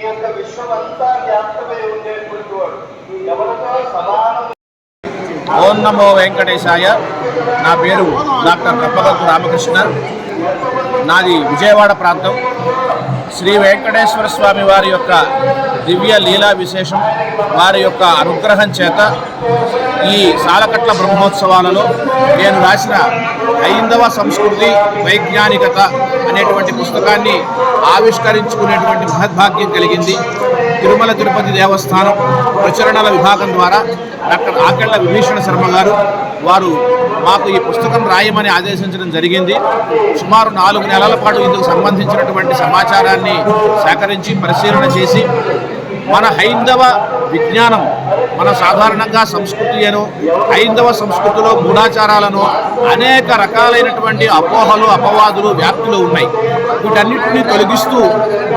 ఈ యొక్క విశ్వమంతా వ్యాప్తమై ఉండేటువంటి వాడు. ఎవరితో సమానం? ఓం నమో వెంకటేశాయ. నా పేరు డాక్టర్ కప్పగంతు రామకృష్ణ. నాది విజయవాడ ప్రాంతం. శ్రీ వెంకటేశ్వర స్వామి వారి యొక్క దివ్య లీలా విశేషం వారి యొక్క అనుగ్రహం చేత ఈ సాలకట్ల బ్రహ్మోత్సవాలలో నేను రాసిన హైందవ సంస్కృతి వైజ్ఞానికత అనేటువంటి పుస్తకాన్ని ఆవిష్కరించుకునేటువంటి మహద్భాగ్యం కలిగింది. తిరుమల తిరుపతి దేవస్థానం ప్రచురణల విభాగం ద్వారా డాక్టర్ ఆకెళ్ళ విభీషణ శర్మ గారు వారు మాకు ఈ పుస్తకం రాయమని ఆదేశించడం జరిగింది. సుమారు నాలుగు నెలల పాటు ఇందుకు సంబంధించినటువంటి సమాచారాన్ని సేకరించి పరిశీలన చేసి మన హైందవ విజ్ఞానం మన సాధారణంగా సంస్కృతి అను హైందవ సంస్కృతిలో మూఢాచారాలను అనేక రకాలైనటువంటి అపోహలు అపవాదులు వ్యాప్తిలో ఉన్నాయి. వీటన్నిటిని తొలగిస్తూ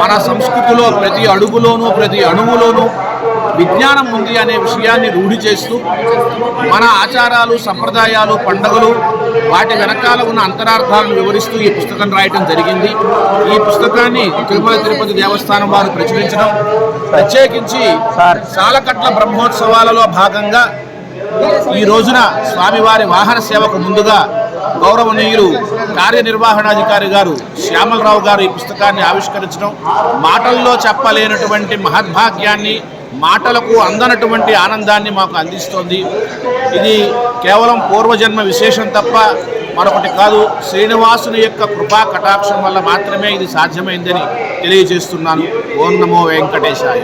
మన సంస్కృతిలో ప్రతి అడుగులోనూ ప్రతి అణువులోనూ విజ్ఞానం ఉంది అనే విషయాన్ని రూఢి చేస్తూ మన ఆచారాలు సంప్రదాయాలు పండుగలు వాటి వెనకాల ఉన్న అంతరార్థాలను వివరిస్తూ ఈ పుస్తకం రాయటం జరిగింది. ఈ పుస్తకాన్ని తిరుమల తిరుపతి దేవస్థానం వారు ప్రచురించడం ప్రత్యేకించి సాలకట్ల బ్రహ్మోత్సవాలలో భాగంగా ఈ రోజున స్వామివారి వాహన సేవకు ముందుగా గౌరవనీయులు కార్యనిర్వహణాధికారి గారు శ్యామలరావు గారు ఈ పుస్తకాన్ని ఆవిష్కరించడం మాటల్లో చెప్పలేనటువంటి మహద్భాగ్యాన్ని మాటలకు అందనటువంటి ఆనందాన్ని మాకు అందిస్తోంది. ఇది కేవలం పూర్వజన్మ విశేషం తప్ప మరొకటి కాదు. శ్రీనివాసుని యొక్క కృపా కటాక్షం వల్ల మాత్రమే ఇది సాధ్యమైందని తెలియజేస్తున్నాను. ఓం నమో వెంకటేశాయ.